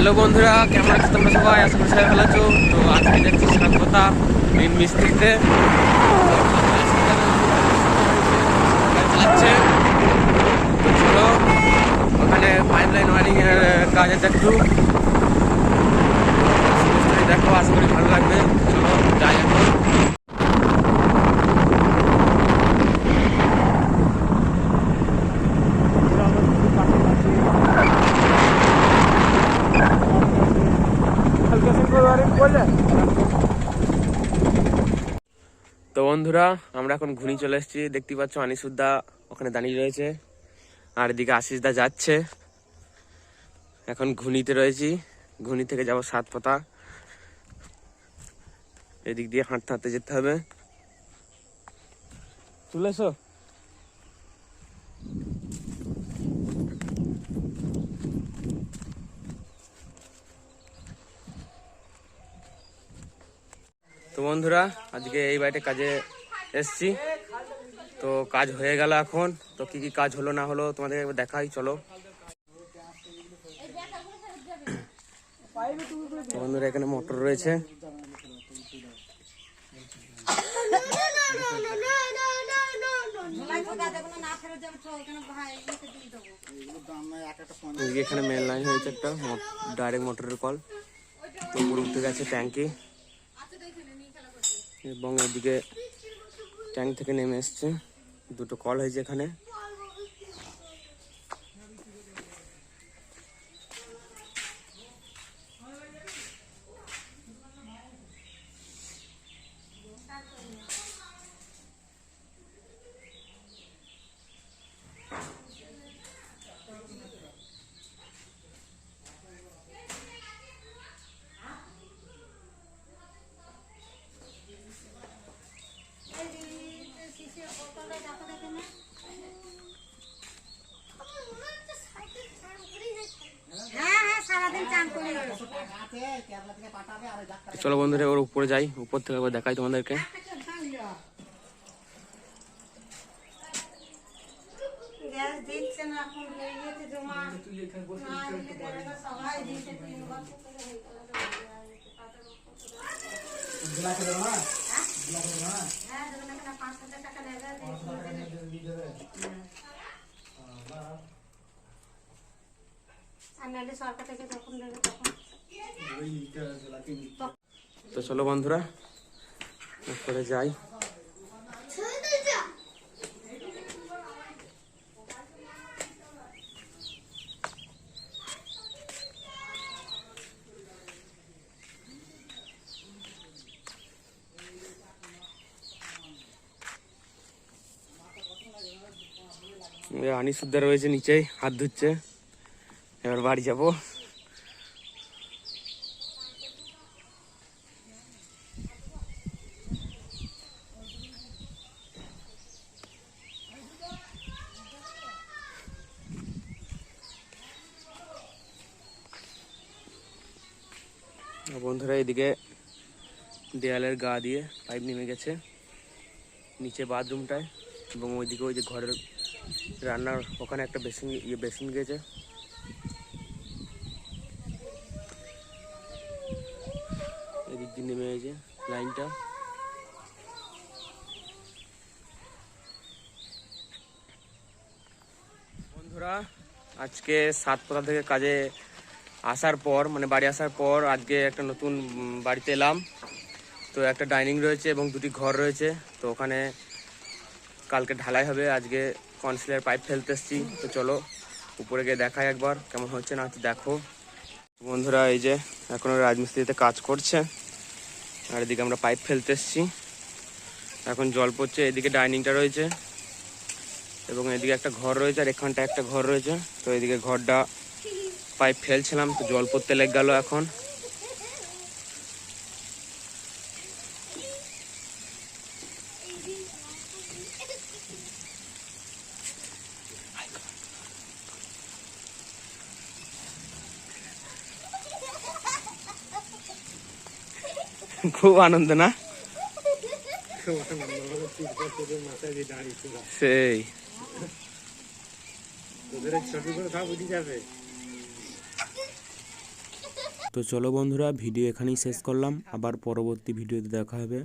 Hello বন্ধুরা, কেমন আছো তোমরা সবাই? করি সবাই ভালো আছো। তো আজকে যাচ্ছি সাতকতা মেন মিস্ত্রিতে। চালাচ্ছে ওখানে পাইপ লাইন ওয়ারিং এর কাজ আছে একটু মিস্ত্রি দেখো আশা করি ভালো লাগবে চলো যাই এখন তো বন্ধুরা, আমরা এখন ঘুনি চলে এসেছি। দেখতে পাচ্ছ আনিসুদ্দা ওখানে দাঁড়িয়ে রয়েছে। আর এদিকে আশিসদা যাচ্ছে। এখন ঘুনিতে রয়েছি। ঘুনি থেকে যাব সাত পাতা। এদিক দিয়ে হাঁটতে হাঁটতে যেতে হবে। চলে এসো বন্ধুরা, আজকে এই বাড়িতে কাজে এসছি। তো কাজ হয়ে গেল এখন। তো কি কি কাজ হলো না হলো তোমাদের দেখাই, চলো। বন্ধুরা, এখানে মোটর রয়েছে। এখানে মেন লাইন হয়েছে একটা ডাইরেক্ট মোটরের কল তো উপরে উঠে গেছে ট্যাঙ্কি এবং এদিকে ট্যাঙ্ক থেকে নেমে এসছে। দুটো কল হয়েছে এখানে হ্যাঁ হ্যাঁ সারাদিন চান করি চলো বন্ধুরা ওর উপরে যাই উপর থেকে একবার দেখাই তোমাদেরকে। আর সরকার থেকে যখন দেবে তখন তো চলো বন্ধুরা উপরে যাই। আনি সুদ্দা রয়েছে নিচেই হাত ধুচ্ছে। এবার বাড়ি যাব। বন্ধুরা এদিকে দেয়ালের গা দিয়ে পাইপ নেমে গেছে, নিচে বাথরুমটায় এবং ওইদিকে ওই যে ঘরের রান্নার ওখানে একটা বেসিন ইয়ে বেসিন গেছে। এদিক দিয়ে নেমে গেছে লাইনটা। বন্ধুরা, আজকে সাত সাতপোতা থেকে কাজে আসার পর মানে বাড়ি আসার পর আজকে একটা নতুন বাড়িতে এলাম। তো একটা ডাইনিং রয়েছে এবং দুটি ঘর রয়েছে। তো ওখানে কালকে ঢালাই হবে। আজকে কনসিলার পাইপ ফেলতে এসছি। তো চলো, উপরে গিয়ে দেখাই একবার কেমন হচ্ছে, না দেখো। বন্ধুরা, এই যে এখনও রাজমিস্ত্রিতে কাজ করছে। আর এদিকে আমরা পাইপ ফেলতে এসছি। এখন জল পড়ছে, এদিকে ডাইনিংটা রয়েছে। এবং এদিকে একটা ঘর রয়েছে, আর এখানটা একটা ঘর রয়েছে। তো এদিকে ঘরটা পাইপ ফেলছিলাম, তো জল পড়তে লেগে গেল এখন। খুব আনন্দ, না? সেই। ছবি করে সব উঠে যাবে। তো চলো বন্ধুরা ভিডিও এখানেই শেষ করলাম। আবার পরবর্তী ভিডিওতে দেখা হবে।